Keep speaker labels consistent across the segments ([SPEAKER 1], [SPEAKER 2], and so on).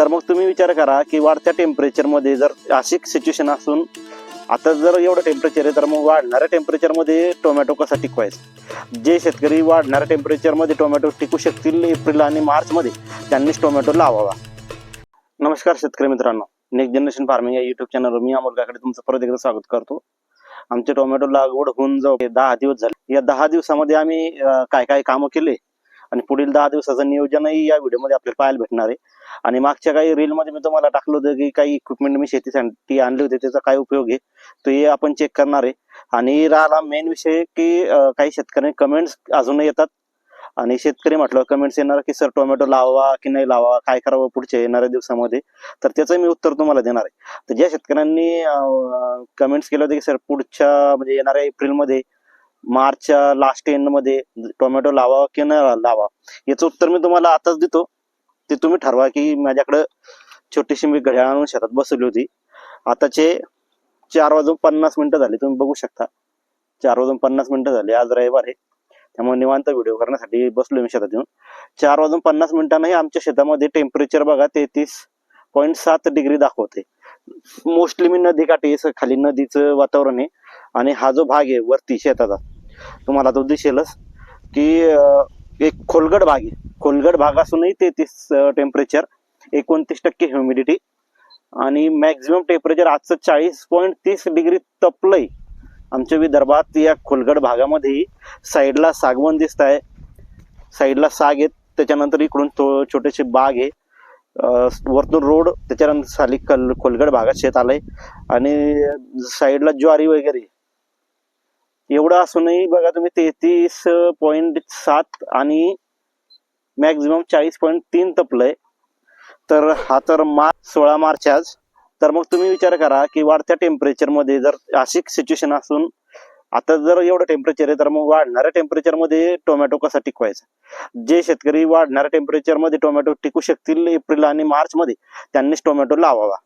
[SPEAKER 1] तर मग तुम्ही विचार करा की वाढत्या टेम्परेचरमध्ये जर अशी सिच्युएशन असून आता जर एवढं टेम्परेचर आहे तर मग वाढणाऱ्या टेम्परेचरमध्ये टोमॅटो कसा टिकवायचा? जे शेतकरी वाढणाऱ्या टेम्परेचरमध्ये टोमॅटो टिकू शकतील एप्रिल आणि मार्चमध्ये त्यांनीच टोमॅटो लावावा. नमस्कार शेतकरी मित्रांनो. नेक्स्ट जनरेशन फार्मिंग या युट्यूब चॅनलवर मी अमोल काकडे तुमचं परत एकदा स्वागत करतो. आमचे टोमॅटो लागवड होऊन जाऊ दहा दिवस झाले. या दहा दिवसामध्ये आम्ही काय काय कामं केले? आणि पुढील दहा दिवसाचं नियोजनही या व्हिडिओमध्ये आपल्याला पाहायला भेटणार आहे. आणि मागच्या काही रीलमध्ये मी तुम्हाला टाकलं होतं की काही इक्विपमेंट मी शेतीसाठी आणले होते त्याचा काय उपयोग आहे तो हे आपण चेक करणार आहे. आणि राहिला मेन विषय की काही शेतकऱ्यांनी कमेंट्स अजूनही येतात. आणि शेतकरी म्हटलं कमेंट्स येणार की सर टोमॅटो लावा की नाही लावा काय करावं पुढच्या येणाऱ्या दिवसामध्ये? तर त्याचं मी उत्तर तुम्हाला देणार आहे. तर ज्या शेतकऱ्यांनी कमेंट्स केले होते की सर पुढच्या म्हणजे येणाऱ्या एप्रिलमध्ये मार्चच्या लास्ट एंडमध्ये टोमॅटो लावा की न लावा? याचं उत्तर मी तुम्हाला आताच देतो. ते तुम्ही ठरवा की माझ्याकडं छोटीशी मी घड्याळ आणून शेतात बसवली होती. आताचे चार वाजून पन्नास मिनिटं झाले तुम्ही बघू शकता. चार वाजून पन्नास मिनिटं झाले आज रविवार आहे. त्यामुळे निवांत व्हिडिओ करण्यासाठी बसलो मी शेतात येऊन. चार वाजून पन्नास मिनिटांनाही आमच्या शेतामध्ये टेम्परेचर बघा तेहतीस पॉईंट सात डिग्री दाखवते मोस्टली मी नदी काठी खाली नदीचं वातावरण आहे. आणि हा जो भाग आहे वरती शेताचा तुम्हाला तो दिसेलच की एक खोलगड भाग आहे. खोलगड भाग असूनही तेहतीस टेम्परेचर एकोणतीस टक्के ह्युमिडिटी आणि मॅक्झिमम टेम्परेचर आजचं चाळीस पॉईंट तीस डिग्री तपलंय. आमच्या विदर्भात या खोलगड भागामध्ये साईडला सागवण दिसत आहे साईडला साग आहेत त्याच्यानंतर इकडून तो छोटेसे बाग आहे. वरतून रोड त्याच्यानंतर साली कल खोलगड भागात शेत आलंय. आणि साईडला ज्वारी वगैरे एवढं असूनही बघा तुम्ही तेहतीस पॉईंट सात आणि मॅक्झिमम चाळीस पॉईंट तीन तपलंय. तर हा तर मार्च सोळा मार्च आज. तर मग तुम्ही विचार करा की वाढत्या टेम्परेचरमध्ये जर अशी सिच्युएशन असून आता जर एवढं टेम्परेचर आहे तर मग वाढणाऱ्या टेम्परेचरमध्ये टोमॅटो कसा टिकवायचा? जे शेतकरी वाढणाऱ्या टेम्परेचरमध्ये टोमॅटो टिकू शकतील एप्रिल आणि मार्चमध्ये त्यांनीच टोमॅटो लावावा.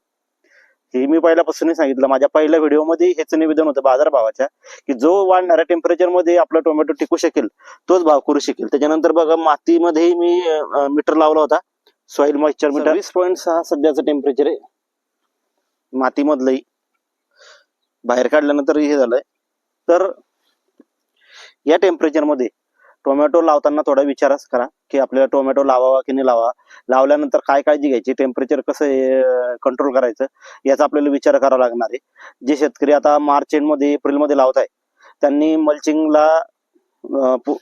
[SPEAKER 1] हे मी पहिल्यापासूनच सांगितलं माझ्या पहिल्या व्हिडिओमध्ये हेच निवेदन होतं बाजारभावाच्या की जो वाढणाऱ्या टेम्परेचरमध्ये आपला टोमॅटो टिकू शकेल तोच भाव करू शकेल. त्याच्यानंतर बघा मातीमध्ये मी मीटर लावला होता सॉइल मॉइश्चर मीटर वीस पॉईंट सहा सध्याचं टेम्परेचर आहे. मातीमधलंही. बाहेर काढल्यानंतर हे झालंय. तर या टेम्परेचरमध्ये टोमॅटो लावताना थोडा विचारच करा की आपल्याला टोमॅटो लावावा की नाही लावा लावल्यानंतर काय काळजी घ्यायची? टेम्परेचर कसं कंट्रोल करायचं? याचा आपल्याला विचार करावा लागणार आहे. जे शेतकरी आता मार्च एंडमध्ये मध्ये एप्रिलमध्ये लावत आहे त्यांनी मल्चिंगला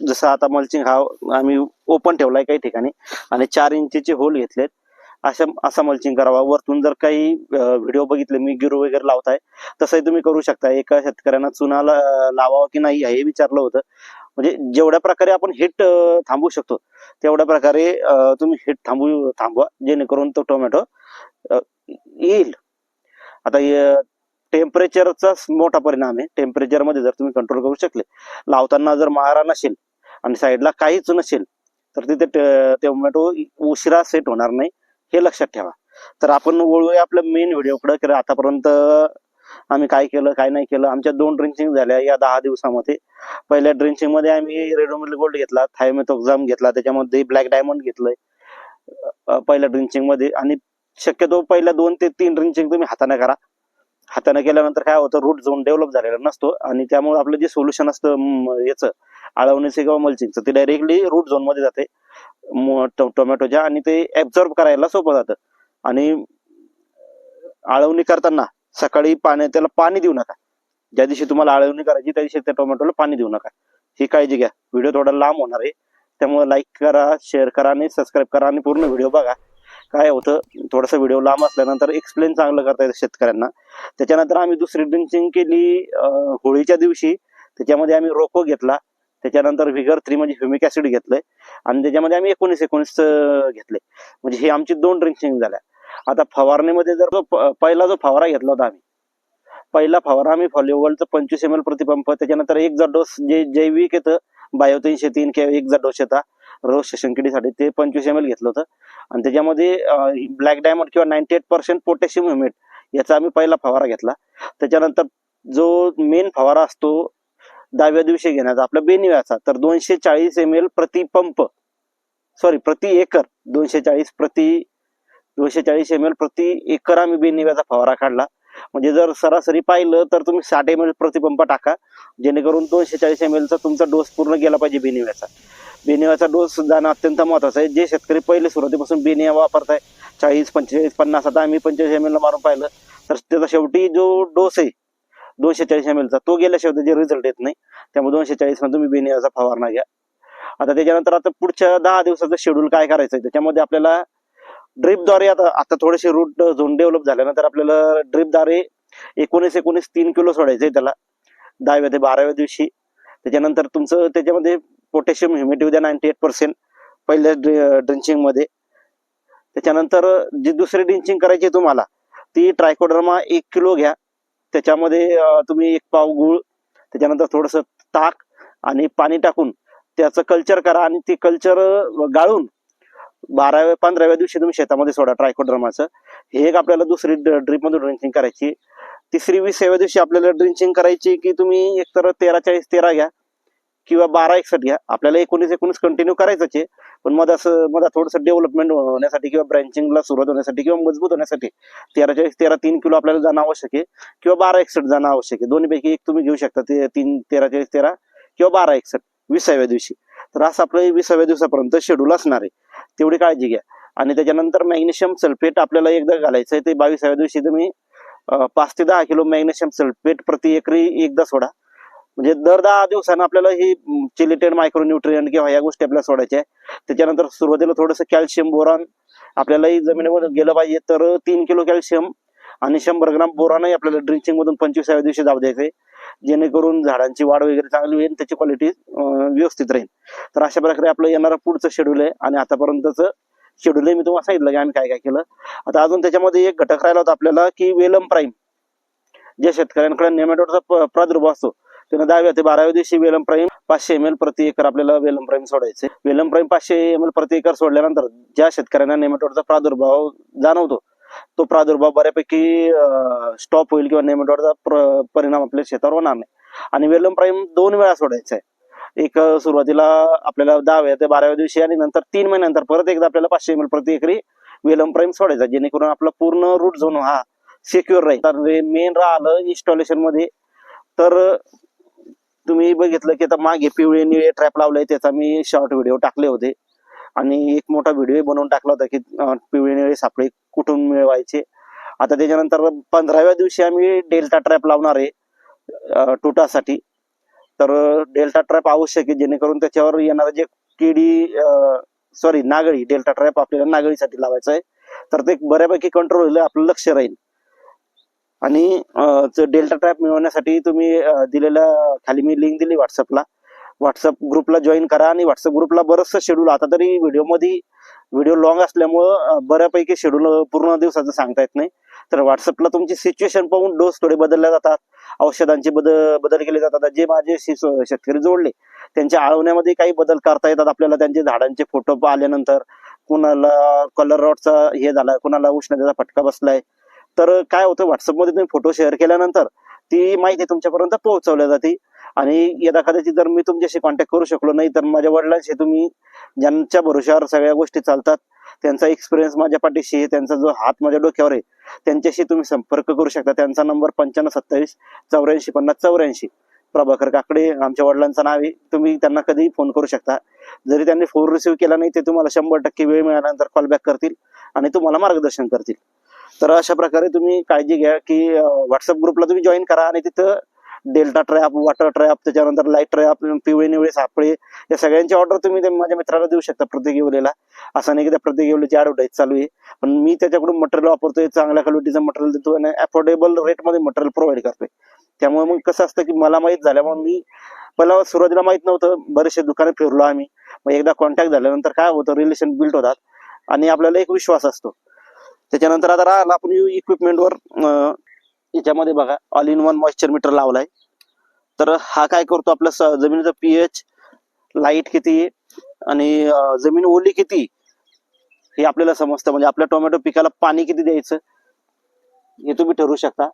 [SPEAKER 1] जसं आता मल्चिंग हा आम्ही ओपन ठेवलाय काही ठिकाणी आणि चार इंचीचे होल घेतलेत. अशा असा मल्चिंग करावा. वरतून जर काही व्हिडिओ बघितले मी गिरो वगैरे लावताय तसंही तुम्ही करू शकता. एका शेतकऱ्यांना चुना लावावा की नाही हे विचारलं होतं. म्हणजे जेवढ्या प्रकारे आपण हिट थांबवू शकतो तेवढ्या प्रकारे तुम्ही हिट थांबू थांबवा जेणेकरून तो टोमॅटो येईल. आता टेम्परेचरचा मोठा परिणाम आहे. टेम्परेचरमध्ये जर तुम्ही कंट्रोल करू शकले लावताना जर मारा नसेल आणि साईडला काहीच नसेल तर तिथे टोमॅटो उशिरा सेट होणार नाही हे लक्षात ठेवा. तर आपण वळूया आपल्या मेन व्हिडिओकडे की आतापर्यंत आम्ही काय केलं काय नाही केलं. आमच्या दोन ड्रिंचिंग झाल्या या दहा दिवसामध्ये. पहिल्या ड्रिंचिंगमध्ये आम्ही रेडोमिल गोल्ड घेतला थायमेथोक्झाम घेतला त्याच्यामध्ये ब्लॅक डायमंड घेतलंय. पहिल्या ड्रिंचिंगमध्ये. आणि शक्यतो पहिल्या दोन ते तीन ड्रिंचिंग तुम्ही हाताने करा. हाताने केल्यानंतर काय होतं रूट झोन डेव्हलप झालेला नसतो. आणि त्यामुळे आपलं जे सोल्युशन असतं याचं आळवणीचं किंवा मल्चिंगचं ते डायरेक्टली रूट झोनमध्ये जाते. टोमॅटोच्या आणि ते ऍब्झॉर्ब करायला सोपं जातं. आणि आळवणी करताना सकाळी पाणी त्याला पाणी देऊ नका. ज्या दिवशी तुम्हाला आळवणी करायची त्या दिवशी त्या टोमॅटोला पाणी देऊ नका. ही काळजी घ्या. व्हिडिओ थोडा लांब होणार आहे. त्यामुळे लाईक करा शेअर करा आणि सबस्क्राईब करा आणि पूर्ण व्हिडिओ बघा. काय होतं थोडासा व्हिडिओ लांब असल्यानंतर एक्सप्लेन चांगलं करता येतं शेतकऱ्यांना. त्याच्यानंतर आम्ही दुसरी ड्रिंकिंग केली होळीच्या दिवशी. त्याच्यामध्ये आम्ही रोको घेतला. त्याच्यानंतर व्हिगर थ्री म्हणजे ह्युमिक ऍसिड घेतलंय. आणि त्याच्यामध्ये आम्ही एकोणीस एकोणीस घेतले म्हणजे हे आमची दोन ड्रिंकिंग झाल्या. आता फवारणीमध्ये जर पहिला जो फवारा घेतला होता आम्ही पहिला फवारा आम्ही फॉलिओवलचं पंचवीस एम एल प्रतिपंप त्याच्यानंतर एक जर डोस जे जैविक येतं बायो तीनशे तीन किंवा एक जर डोस येता रोज शशंकिडीसाठी ते पंचवीस एम एल घेतलं होतं. आणि त्याच्यामध्ये ब्लॅक डायमंड किंवा ninety eight percent potassium humate याचा आम्ही पहिला फवारा घेतला. त्याच्यानंतर जो मेन फवारा असतो दहाव्या दिवशी घेण्याचा आपला बेनिव्याचा तर दोनशे चाळीस एम एल प्रतिपंप सॉरी प्रति एकर दोनशे चाळीस प्रति दोनशे चाळीस एम एल प्रति एकर आम्ही बेनिव्याचा फवारा काढला. म्हणजे जर सरासरी पाहिलं तर तुम्ही साठ एम एल प्रतिपंप टाका. जेणेकरून दोनशे चाळीस एम एलचा तुमचा डोस पूर्ण गेला पाहिजे बेनिव्याचा. बेनिव्याचा डोस जाणं अत्यंत महत्त्वाचा आहे. जे शेतकरी पहिले सुरुवातीपासून बेनिया वापरताय चाळीस पंचेचाळीस पन्नास आता आम्ही पंचेचाळीस एम एलला मारून पाहिलं तर त्याचा शेवटी जो डोस आहे दोनशे चाळीस एम एलचा तो गेल्याशिवाय जे रिझल्ट येत नाही त्यामुळे दोनशे चाळीसमध्ये तुम्ही बेनियाचा फवारणा घ्या. आता त्याच्यानंतर आता पुढच्या दहा दिवसाचं शेड्यूल काय करायचं आहे त्याच्यामध्ये आपल्याला ड्रिपद्वारे आता आता थोडेसे रूट झोन डेव्हलप झाल्यानंतर आपल्याला ड्रिपद्वारे एकोणीस एकोणीस तीन किलो सोडायचंय त्याला. दहाव्या ते बाराव्या दिवशी. त्याच्यानंतर तुमचं त्याच्यामध्ये पोटॅशियम ह्युमिडिटी द्या नाईन्टी एट पर्सेंट पहिल्या ड्रिंचिंगमध्ये. त्याच्यानंतर जी दुसरी ड्रिंचिंग करायची आहे तुम्हाला ती ट्रायकोडर्मा एक किलो घ्या. त्याच्यामध्ये तुम्ही एक पाव गुळ त्याच्यानंतर थोडस ताक आणि पाणी टाकून त्याचं कल्चर करा आणि ते कल्चर गाळून बाराव्या पंधराव्या दिवशी तुम्ही शेतामध्ये सोडा ट्रायकोड्रमाचं हे एक आपल्याला दुसरी ड्रीप मधून ड्रिंचिंग करायची. तिसरी विसाव्या दिवशी आपल्याला ड्रिंचिंग करायची की तुम्ही एकतर तेरा चाळीस तेरा घ्या किंवा बारा एकसठ घ्या. आपल्याला एकोणीस एकोणीस कंटिन्यू करायचंच आहे. पण मग असं मला थोडंसं डेव्हलपमेंट होण्यासाठी किंवा ब्रँचिंगला सुरुवात होण्यासाठी किंवा मजबूत होण्यासाठी तेरा चाळीस तेरा तीन किलो आपल्याला जाणं आवश्यक आहे किंवा बारा एकसठ जाणं आवश्यक आहे. दोन्हीपैकी एक तुम्ही घेऊ शकता. ते तीन तेरा चाळीस तेरा किंवा बारा एकसठ विसाव्या दिवशी. तर असं आपलं विसाव्या दिवसापर्यंत शेड्यूल असणार आहे. तेवढी काळजी घ्या. आणि त्याच्यानंतर मॅग्नेशियम सल्फेट आपल्याला एकदा घालायचं आहे ते बावीसाव्या दिवशी तुम्ही पाच ते दहा किलो मॅग्नेशियम सल्फेट प्रति एकरी एकदा सोडा. म्हणजे दर दहा दिवसानं आपल्याला ही चिलिटेड मायक्रोन्युट्रियन किंवा या गोष्टी आपल्याला सोडायच्या आहे. त्याच्यानंतर सुरुवातीला थोडंसं कॅल्शियम बोरॉन आपल्यालाही जमिनीवर गेलं पाहिजे तर तीन किलो कॅल्शियम आणि शंभर ग्राम बोरानही आपल्याला ड्रिंचिंग मधून पंचवीसाव्या दिवशी जाऊ आहे जेणेकरून झाडांची वाढ वगैरे चांगली होईल त्याची क्वालिटी व्यवस्थित राहील. तर अशा प्रकारे आपलं येणारं पुढचं शेड्यूल आहे आणि आतापर्यंतचं शेड्यूल आहे. मी तुम्हाला सांगितलं की आम्ही काय काय केलं. आता अजून त्याच्यामध्ये एक घटक राहिला होता आपल्याला की वेलम प्राईम जे शेतकऱ्यांकडे नेमॅटोडचा प्रादुर्भाव असतो त्यांना दहाव्या ते बाराव्या दिवशी वेलम प्राईम पाचशे एम एल प्रति एकर आपल्याला वेलम प्राईम सोडायचे. वेलम प्राईम पाचशे एम एल प्रति एकर सोडल्यानंतर ज्या शेतकऱ्यांना नेमॅटोडचा प्रादुर्भाव जाणवतो तो प्रादुर्भाव बऱ्यापैकी स्टॉप होईल किंवा नेमॅटोडचा परिणाम आपल्या शेतावर होणार नाही. आणि वेलम प्राईम दोन वेळा सोडायचा आहे. एक सुरुवातीला आपल्याला दहाव्या ते बाराव्या दिवशी आणि नंतर तीन महिन्यानंतर परत एकदा आपल्याला पाचशे एम एल प्रति एकरी वेलम प्राईम सोडायचा जेणेकरून आपला पूर्ण रूट झोन हा सिक्युअर राहील. तर मेन राहिलं इन्स्टॉलेशनमध्ये. तर तुम्ही बघितलं की आता मागे पिवळे निळे ट्रॅप लावले त्याचा मी शॉर्ट व्हिडिओ टाकले होते. आणि एक मोठा व्हिडिओ बनवून टाकला होता की पिवळे निळे सापळे कुठून मिळवायचे. आता त्याच्यानंतर पंधराव्या दिवशी आम्ही डेल्टा ट्रॅप लावणार आहे टुटासाठी. तर डेल्टा ट्रॅप आवश्यक आहे जेणेकरून त्याच्यावर येणारे जे किडी सॉरी नागळी डेल्टा ट्रॅप आपल्याला नागळीसाठी लावायचं आहे. तर ते बऱ्यापैकी कंट्रोल होईल आपलं लक्ष राहील. आणि डेल्टा ट्रॅप मिळवण्यासाठी तुम्ही दिलेला खाली मी लिंक दिली व्हॉट्सअपला व्हॉट्सअप ग्रुपला जॉईन करा आणि व्हॉट्सअप ग्रुपला बरंचसं शेड्यूल आता तरी व्हिडिओमध्ये व्हिडिओ लॉंग असल्यामुळं बऱ्यापैकी शेड्यूल पूर्ण दिवसाचं सांगता येत नाही. तर व्हॉट्सअपला तुमची सिच्युएशन पाहून डोस थोडे बदलले जातात. औषधांचे बदल बदल केले जातात. जे माझे शेतकरी जोडले त्यांच्या आळवण्यामध्ये काही बदल करता येतात. आपल्याला त्यांचे झाडांचे फोटो आल्यानंतर कुणाला कलर रॉडचा हे झाला कुणाला उष्णतेचा फटका बसलाय. तर काय होतं व्हॉट्सअपमध्ये तुम्ही फोटो शेअर केल्यानंतर ती माहिती तुमच्यापर्यंत पोहोचवल्या जाते. आणि यदा कदाचित जर मी तुमच्याशी कॉन्टॅक्ट करू शकलो नाही तर माझ्या वडिलांशी तुम्ही ज्यांच्या भरोशावर सगळ्या गोष्टी चालतात त्यांचा एक्सपिरियन्स माझ्या पाठीशी आहे त्यांचा जो हात माझ्या डोक्यावर आहे त्यांच्याशी तुम्ही संपर्क करू शकता. त्यांचा नंबर पंच्याण्णव सत्तावीस चौऱ्याऐंशी पन्नास चौऱ्याऐंशी. प्रभाकर काकडे आमच्या वडिलांचं नाव आहे. तुम्ही त्यांना कधीही फोन करू शकता. जरी त्यांनी फोन रिसिव्ह केला नाही ते तुम्हाला शंभर टक्के वेळ मिळाल्यानंतर कॉल बॅक करतील आणि तुम्हाला मार्गदर्शन करतील. तर अशा प्रकारे तुम्ही काळजी घ्या की व्हॉट्सअप ग्रुपला तुम्ही जॉईन करा आणि तिथं डेल्टा ट्रॅप वॉटर ट्रॅप त्याच्यानंतर लाइट ट्रॅप पिवळे निवळे सापळे या सगळ्यांची ऑर्डर तुम्ही माझ्या मित्राला देऊ शकता प्रत्येक येवलेला असं नाही की त्या प्रत्येक येवलेची ऍडव्हर्टाईज चालू आहे. पण मी त्याच्याकडून मटेरियल वापरतोय चांगल्या क्वालिटीचं मटेरियल देतो आणि अफोर्डेबल रेटमध्ये मटेरियल प्रोव्हाइड करतोय. त्यामुळे मग कसं असतं की मला माहीत झाल्यामुळे मी पहिला सुरुवातीला माहीत नव्हतं बरेचसे दुकाने फिरलो आम्ही. मग एकदा कॉन्टॅक्ट झाल्यानंतर काय होतं रिलेशन बिल्ड होतात आणि आपल्याला एक विश्वास असतो. त्याच्यानंतर आता राहिला आपण इक्विपमेंटवर याच्यामध्ये बघा all in one moisture meter लावलाय. तर हा काय करतो आपल्या जमिनीचा पीएच लाइट किती आहे आणि जमीन ओली किती हे आपल्याला समजतं. म्हणजे आपल्या टोमॅटो पिकाला पाणी किती द्यायचं हे तुम्ही ठरवू शकता.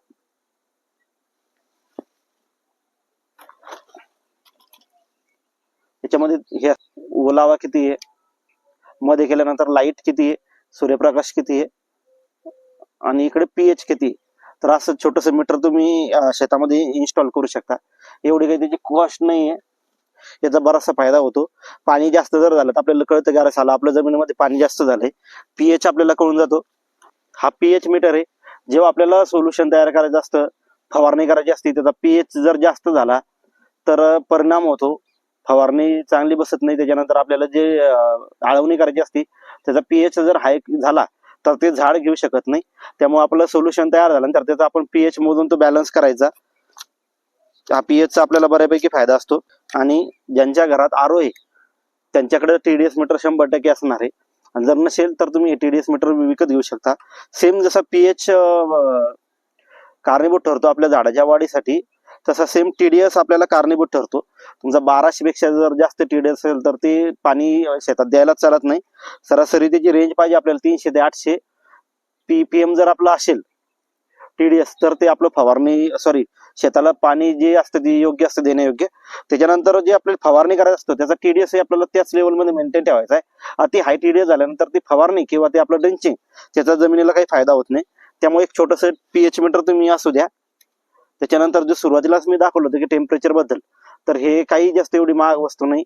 [SPEAKER 1] याच्यामध्ये हे ओलावा किती आहे? मध्ये केल्यानंतर लाइट किती आहे? सूर्यप्रकाश किती आहे? आणि इकडे पीएच किती तर असं छोटस मीटर तुम्ही शेतामध्ये इन्स्टॉल करू शकता. एवढी काही त्याची कॉस्ट आहे याचा बराचसा फायदा होतो. पाणी जास्त जर झालं तर आपल्याला कळतं की अरे आपल्या जमिनीमध्ये पाणी जास्त झालंय. पीएच आपल्याला कळून जातो. हा पीएच मीटर आहे. जेव्हा आपल्याला सोल्युशन तयार करायचं असतं फवारणी करायची असते त्याचा पीएच जर जास्त झाला तर परिणाम होतो. फवारणी चांगली बसत नाही त्याच्यानंतर आपल्याला जे आळवणी करायची असते त्याचा पीएच जर हाय झाला तर ते झाड घेऊ शकत नाही. त्यामुळे आपलं सोल्युशन तयार झालं तर त्याचा आपण पीएच मोजून तो बॅलन्स करायचा. हा पीएचचा चा आपल्याला बऱ्यापैकी फायदा असतो. आणि ज्यांच्या घरात आरो आहे त्यांच्याकडे टीडीएस मीटर शंभर टक्के असणार आहे. आणि जर नसेल तर तुम्ही टीडीएस मीटर विकत घेऊ शकता. सेम जसा पीएच कारणीभूत ठरतो आपल्या झाडाच्या वाढीसाठी तसा सेम टीडीएस आपल्याला कारणीभूत ठरतो. तुमचा बाराशे पेक्षा जर जास्त टीडीएस असेल तर ते पाणी शेतात द्यायलाच चालत नाही. सरासरी त्याची रेंज पाहिजे आपल्याला तीनशे ते आठशे. पीपीएम जर आपलं असेल टीडीएस तर ते आपलं फवारणी सॉरी शेताला पाणी जे असतं ते योग्य असतं देण्यायोग्य. त्याच्यानंतर जे आपल्याला फवारणी करायचं असतं त्याचा टीडीएस हे आपल्याला त्याच लेवलमध्ये मेंटेन ठेवायचा आहे. अति हाय टीडीएस झाल्यानंतर ती फवारणी किंवा ते आपलं ड्रिंचिंग त्याचा जमिनीला काही फायदा होत नाही. त्यामुळे एक छोटस पीएच मीटर तुम्ही असू द्या त्याच्यानंतर जे सुरुवातीलाच मी दाखवलं होतं की टेम्परेचरबद्दल तर हे काही जास्त एवढी महाग वस्तू नाही.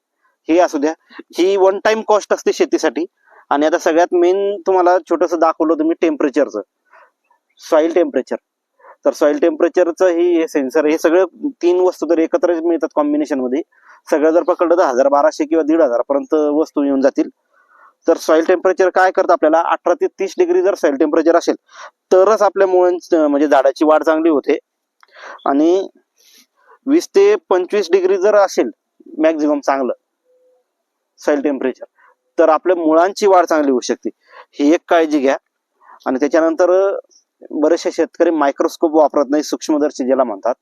[SPEAKER 1] हे असू द्या. ही वन टाइम कॉस्ट असते शेतीसाठी. आणि आता सगळ्यात मेन तुम्हाला छोटस दाखवलं होतं मी टेम्परेचरचं सॉइल टेम्परेचर तर सॉइल टेम्परेचरचं ही सेन्सर हे सगळं तीन वस्तू जर एकत्र मिळतात कॉम्बिनेशनमध्ये. सगळं जर पकडलं तर हजार बाराशे किंवा दीड हजार पर्यंत वस्तू येऊन जातील. तर सॉइल टेम्परेचर काय करतं आपल्याला? अठरा ते तीस डिग्री जर सॉइल टेम्परेचर असेल तरच आपल्या मुळांच म्हणजे झाडाची वाढ चांगली होते. आणि वीस ते पंचवीस डिग्री जर असेल मॅक्झिमम चांगलं सॉइल टेम्परेचर तर आपल्या मुळांची वाढ चांगली होऊ शकते. ही एक काळजी घ्या. आणि त्याच्यानंतर बरेचसे शेतकरी मायक्रोस्कोप वापरत नाही सूक्ष्मदर्शी ज्याला म्हणतात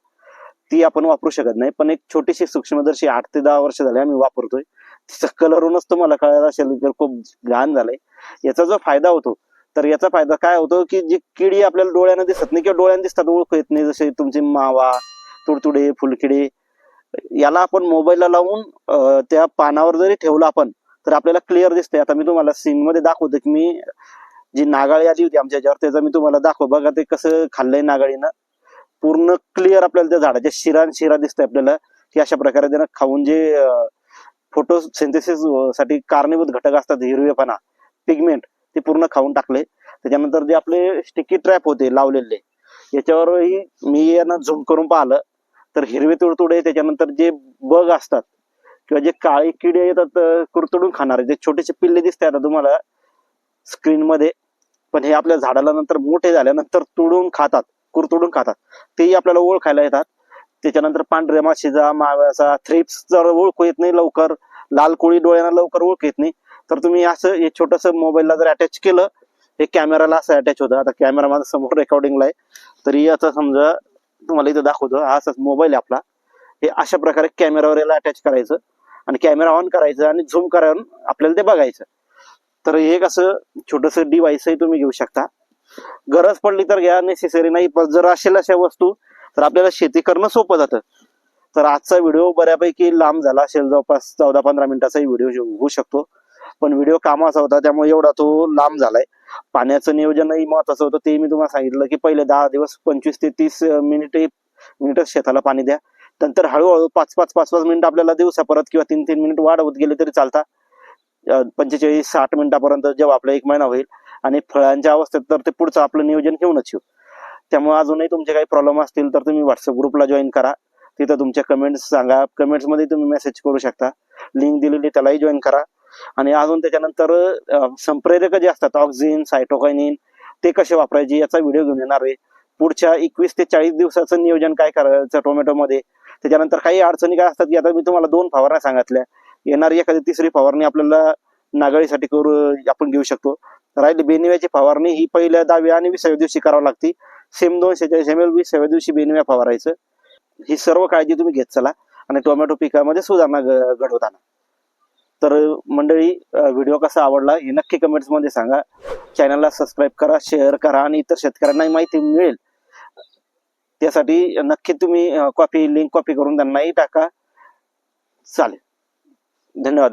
[SPEAKER 1] ती आपण वापरू शकत नाही. पण एक छोटीशी सूक्ष्मदर्शी आठ ते दहा वर्ष झाले आम्ही वापरतोय. तिचा कलरूनच तुम्हाला कळायला असेल खूप घाण झालंय. याचा जो फायदा होतो तर याचा फायदा काय होतो की जी किडी आपल्याला डोळ्यानं दिसत नाही किंवा डोळ्यानं दिसतात ओळख येत नाही जसे तुमचे मावा तुडतुडे फुलकिडे याला आपण मोबाईलला लावून त्या पानावर जरी ठेवलं आपण तर आपल्याला क्लिअर दिसते आता मी तुम्हाला सीन मध्ये दाखवतो की मी जी नागाळी आली होती आमच्या याच्यावर त्याचा मी तुम्हाला दाखव. बघा ते कसं खाल्लंय नागाळीनं. पूर्ण क्लिअर आपल्याला त्या झाडाच्या शिरा आणि शिरा दिसतंय आपल्याला की अशा प्रकारे त्यांना खाऊन जे फोटो सिंथेसिससाठी कारणीभूत घटक असतात हिरवेपणा पिगमेंट ते पूर्ण खाऊन टाकले. त्याच्यानंतर जे आपले स्टिकी ट्रॅप होते लावलेले याच्यावरही मी यांना झूम करून पाहिलं. तर हिरवे तुडतुडे त्याच्यानंतर जे बग असतात किंवा जे काळे किडे येतात कुरतुडून कुरतडून खाणारे जे छोटेसे पिल्ले दिसतात आता तुम्हाला स्क्रीनमध्ये पण हे आपल्या झाडाला नंतर मोठे झाल्यानंतर तुडून खातात कुरतुडून खातात. तेही आपल्याला ओळखायला येतात. त्याच्यानंतर पांढऱ्या माशीचा माव्याचा थ्रिप्स जर ओळखू येत नाही लवकर लाल कोळी डोळ्यांना लवकर ओळख येत नाही. तर तुम्ही असं हे छोटस मोबाईलला जर अटॅच केलं हे कॅमेराला असं अटॅच होतं. आता कॅमेरा माझा समोर रेकॉर्डिंगला आहे. तरी आता समजा तुम्हाला इथं दाखवतो. हा असाच मोबाईल आहे आपला. हे अशा प्रकारे कॅमेरावर याला अटॅच करायचं. आणि कॅमेरा ऑन करायचं आणि झूम करून आपल्याला ते बघायचं. तर हे एक असं छोटस डिव्हाइसही तुम्ही घेऊ शकता. गरज पडली तर घ्या. नेसेसरी नाही. पण जर असेल अशा वस्तू तर आपल्याला शेती करणं सोपं जातं. तर आजचा व्हिडिओ बऱ्यापैकी लांब झाला असेल. जवळपास चौदा पंधरा मिनिटाचाही व्हिडिओ होऊ शकतो. पण व्हिडिओ कामाचा होता त्यामुळे एवढा तो लांब झालाय. पाण्याचं नियोजनही महत्वाचं होतं ते मी तुम्हाला सांगितलं की पहिले दहा दिवस पंचवीस ते तीस मिनिटे मिनिटच शेताला पाणी द्या. नंतर हळूहळू पाच पाच पाच पाच मिनिट आपल्याला दिवसा परत किंवा तीन तीन मिनिट वाढ होत गेले तरी चालता. पंचेचाळीस साठ मिनिटापर्यंत जेव्हा आपला एक महिना होईल आणि फळांच्या अवस्थेत तर ते पुढचं आपलं नियोजन घेऊनच येऊ. त्यामुळे अजूनही तुमचे काही प्रॉब्लेम असतील तर तुम्ही व्हॉट्सअप ग्रुपला जॉईन करा. तिथं तुमच्या कमेंट्स सांगा. कमेंट्समध्ये तुम्ही मेसेज करू शकता. लिंक दिलेली त्यालाही जॉईन करा. आणि अजून त्याच्यानंतर संप्रेरक जे असतात ऑक्झिन सायटोकायनिन ते कसे वापरायचे याचा व्हिडिओ घेऊन येणार आहे. पुढच्या एकवीस ते चाळीस दिवसाचं नियोजन काय करायचं टोमॅटोमध्ये? त्याच्यानंतर काही अडचणी काय असतात की आता मी तुम्हाला दोन फवारण्या सांगितल्या. येणारी एखादी तिसरी फवारणी आपल्याला नागळीसाठी करू आपण घेऊ शकतो. राहिली बेनिव्याची फवारणी ही पहिल्या दहाव्या आणि विसाव्या दिवशी करावी लागते. सेम दोनशे चाळीस एम एल विसाव्या दिवशी बेनिव्या फवारायचं. ही सर्व काळजी तुम्ही घेत चला. आणि टोमॅटो पिकामध्ये सुधारणा घडवताना. तर मंडळी व्हिडिओ कसा आवडला हे नक्की कमेंट्समध्ये सांगा. चॅनलला सबस्क्राईब करा शेअर करा आणि इतर शेतकऱ्यांनाही माहिती मिळेल. त्यासाठी नक्की तुम्ही कॉपी लिंक कॉपी करून त्यांनाही टाका. चालेल. धन्यवाद